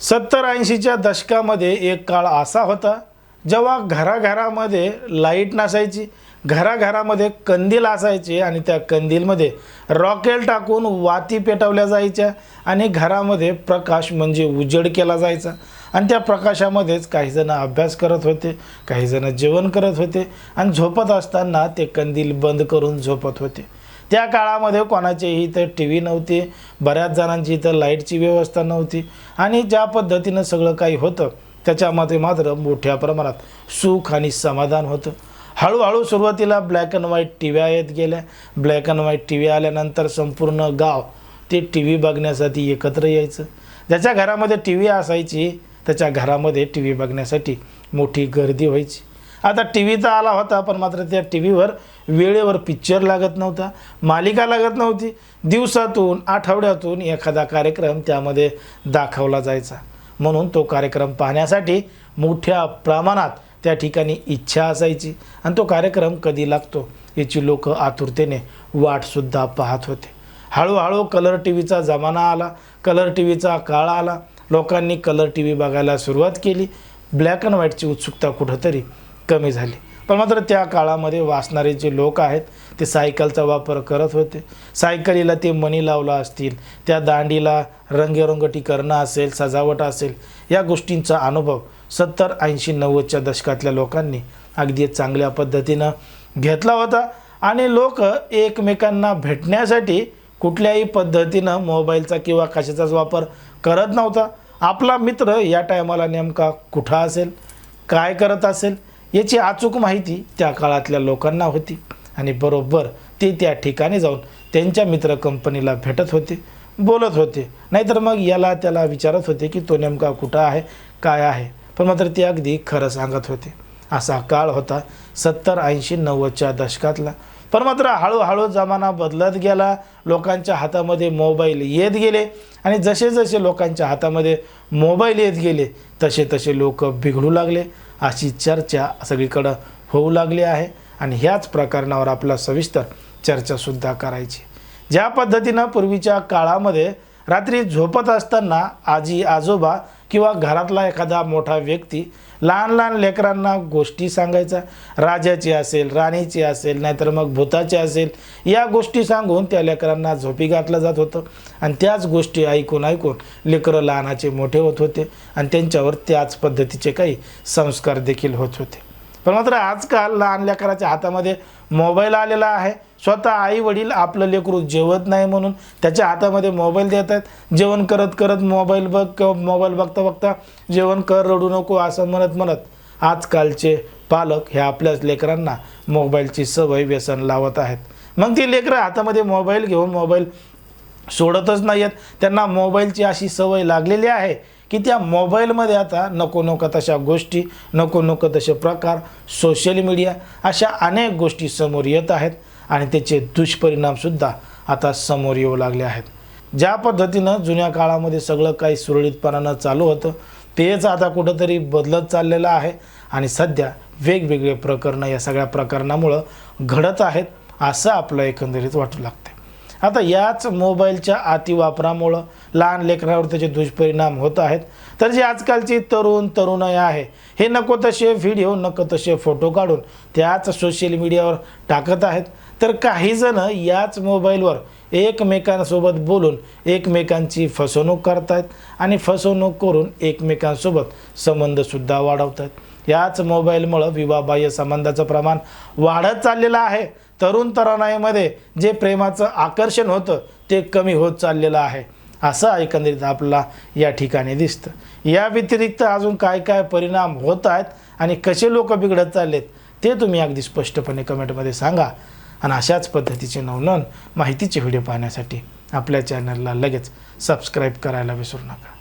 सत्तर ऐंशीच्या दशकामध्ये एक काळ असा होता जेव्हा घराघरामध्ये लाइट नसायची घराघरामध्ये कंदील असायचे आणि त्या कंदीलमध्ये रॉकेल टाकून वाती पेटवल्या जायच्या आणि घरामध्ये प्रकाश म्हणजे उजेड केला जायचा. आणि त्या प्रकाशामध्येच काहीजणं अभ्यास करत होते काहीजणं जेवण करत होते आणि झोपत असताना ते कंदील बंद करून झोपत होते. त्या काळामध्ये कोणाचेही इथं टी व्ही नव्हती बऱ्याच जणांची इथं लाईटची व्यवस्था नव्हती आणि ज्या पद्धतीनं सगळं काही होतं त्याच्यामध्ये मात्र मोठ्या प्रमाणात सुख आणि समाधान होतं. हळूहळू सुरुवातीला black and white T V येत गेल्या. Black and white T V आल्यानंतर संपूर्ण गाव ते टी व्ही बघण्यासाठी एकत्र यायचं. ज्याच्या घरामध्ये टी व्ही असायची त्याच्या घरामध्ये टी व्ही बघण्यासाठी मोठी गर्दी व्हायची. आता टी व्हीचा आला होता पण मात्र त्या टी व्हीवर वेळेवर पिक्चर लागत नव्हता मालिका लागत नव्हती. दिवसातून आठवड्यातून एखादा कार्यक्रम त्यामध्ये दाखवला जायचा. म्हणून तो कार्यक्रम पाहण्यासाठी मोठ्या प्रमाणात त्या ठिकाणी इच्छा असायची आणि तो कार्यक्रम कधी लागतो याची लोक आतुरतेने वाटसुद्धा पाहत होते. हळूहळू कलर टी व्हीचा जमाना आला कलर टी व्हीचा काळ आला. लोकांनी कलर टी व्ही बघायला सुरुवात केली. ब्लॅक अँड व्हाईटची उत्सुकता कुठंतरी कमी झाली. पण मात्र त्या काळामध्ये वाचणारे जे लोक आहेत ते सायकलचा वापर करत होते. सायकलीला ते मणी लावला असतील त्या दांडीला रंगरंगटी करणं असेल सजावट असेल या गोष्टींचा अनुभव सत्तर ऐंशी नव्वदच्या दशकातल्या लोकांनी अगदी चांगल्या पद्धतीनं घेतला होता. आणि लोक एकमेकांना भेटण्यासाठी कुठल्याही पद्धतीनं मोबाईलचा किंवा कशाचाच वापर करत नव्हता. आपला मित्र या टायमाला नेमका कुठं असेल? काय करत असेल? याची अचूक माहिती त्या काळातल्या लोकांना होती. आणि बरोबर ते त्या ठिकाणी जाऊन त्यांच्या मित्र कंपनीला भेटत होते बोलत होते. नाहीतर मग याला त्याला विचारत होते की तो नेमका कुठं आहे काय आहे? पण मात्र ते अगदी खरं सांगत होते. असा काळ होता सत्तर ऐंशी नव्वदच्या दशकातला. पण मात्र हळूहळू जमाना बदलत गेला. लोकांच्या हातामध्ये मोबाईल येत गेले आणि जसे जसे लोकांच्या हातामध्ये मोबाईल येत गेले तसे तसे लोक बिघडू लागले. अशी चर्चा सगळीकडं होऊ लागली आहे आणि ह्याच प्रकरणावर आपला सविस्तर चर्चासुद्धा करायची. ज्या पद्धतीनं पूर्वीच्या काळामध्ये रात्री झोपत असताना आजी आजोबा किंवा घरातला एखादा मोठा व्यक्ती लहान लहान लेकरांना गोष्टी सांगायचा राजाची असेल राणीची असेल नाहीतर मग भूताची असेल या गोष्टी सांगून त्या लेकरांना झोपी घातलं जात होतं. आणि त्याच गोष्टी ऐकून ऐकून लेकरं लहानाचे मोठे होत होते आणि त्यांच्यावर त्याच पद्धतीचे काही संस्कार देखील होत होते. पण मात्र आजकाल लहान लेकराच्या हातामध्ये मोबाईल आलेला आहे. स्वतः आई वडील आपलं लेकरू जेवत नाही म्हणून त्याच्या हातामध्ये मोबाईल देत आहेत. जेवण करत करत मोबाईल बघ किंवा मोबाईल बघता बघता जेवण कर रडू नको असं म्हणत म्हणत आजकालचे पालक हे आपल्याच लेकरांना मोबाईलची सवय व्यसन लावत आहेत. मग ती लेकरं हातामध्ये मोबाईल घेऊन मोबाईल सोडतच नाही आहेत त्यांना मोबाईलची अशी सवय लागलेली आहे की त्या मोबाईलमध्ये आता नको नको तशा गोष्टी नको नको तसे प्रकार सोशल मीडिया अशा अनेक गोष्टी समोर येत आहेत. आणि त्याचे दुष्परिणामसुद्धा आता समोर येऊ लागले आहेत. ज्या पद्धतीनं जुन्या काळामध्ये सगळं काही सुरळीतपणानं चालू होतं तेच आता कुठंतरी बदलत चाललेलं आहे आणि सध्या वेगवेगळे प्रकरणं या सगळ्या प्रकरणामुळं घडत आहेत असं आपलं एकंदरीत वाटू लागतं आता याच मोबाईलच्या अतिवापरामुळं लहान लेकरावर त्याचे दुष्परिणाम होत आहेत. तर जे आजकालची तरुण तरुणाई आहे हे नको तसे व्हिडिओ नको तसे फोटो काढून त्याच सोशल मीडियावर टाकत आहेत. तर काहीजणं याच मोबाईलवर एकमेकांसोबत बोलून एकमेकांची फसवणूक करतायत आणि फसवणूक करून एकमेकांसोबत संबंधसुद्धा वाढवत आहेत याच मोबाईलमुळं विवाहबाह्य संबंधाचं प्रमाण वाढत चाललेलं आहे. तरुण तरुणाईमध्ये जे प्रेमाचं आकर्षण होतं ते कमी होत चाललेलं आहे. असं एकंदरीत आपल्याला या ठिकाणी दिसतं. या व्यतिरिक्त अजून काय काय परिणाम होत आहेत आणि कसे लोक बिघडत चाललेत ते तुम्ही अगदी स्पष्टपणे कमेंटमध्ये सांगा. आणि अशाच पद्धतीचे नवनवन माहितीचे व्हिडिओ पाहण्यासाठी आपल्या चॅनलला लगेच सबस्क्राईब करायला विसरू नका.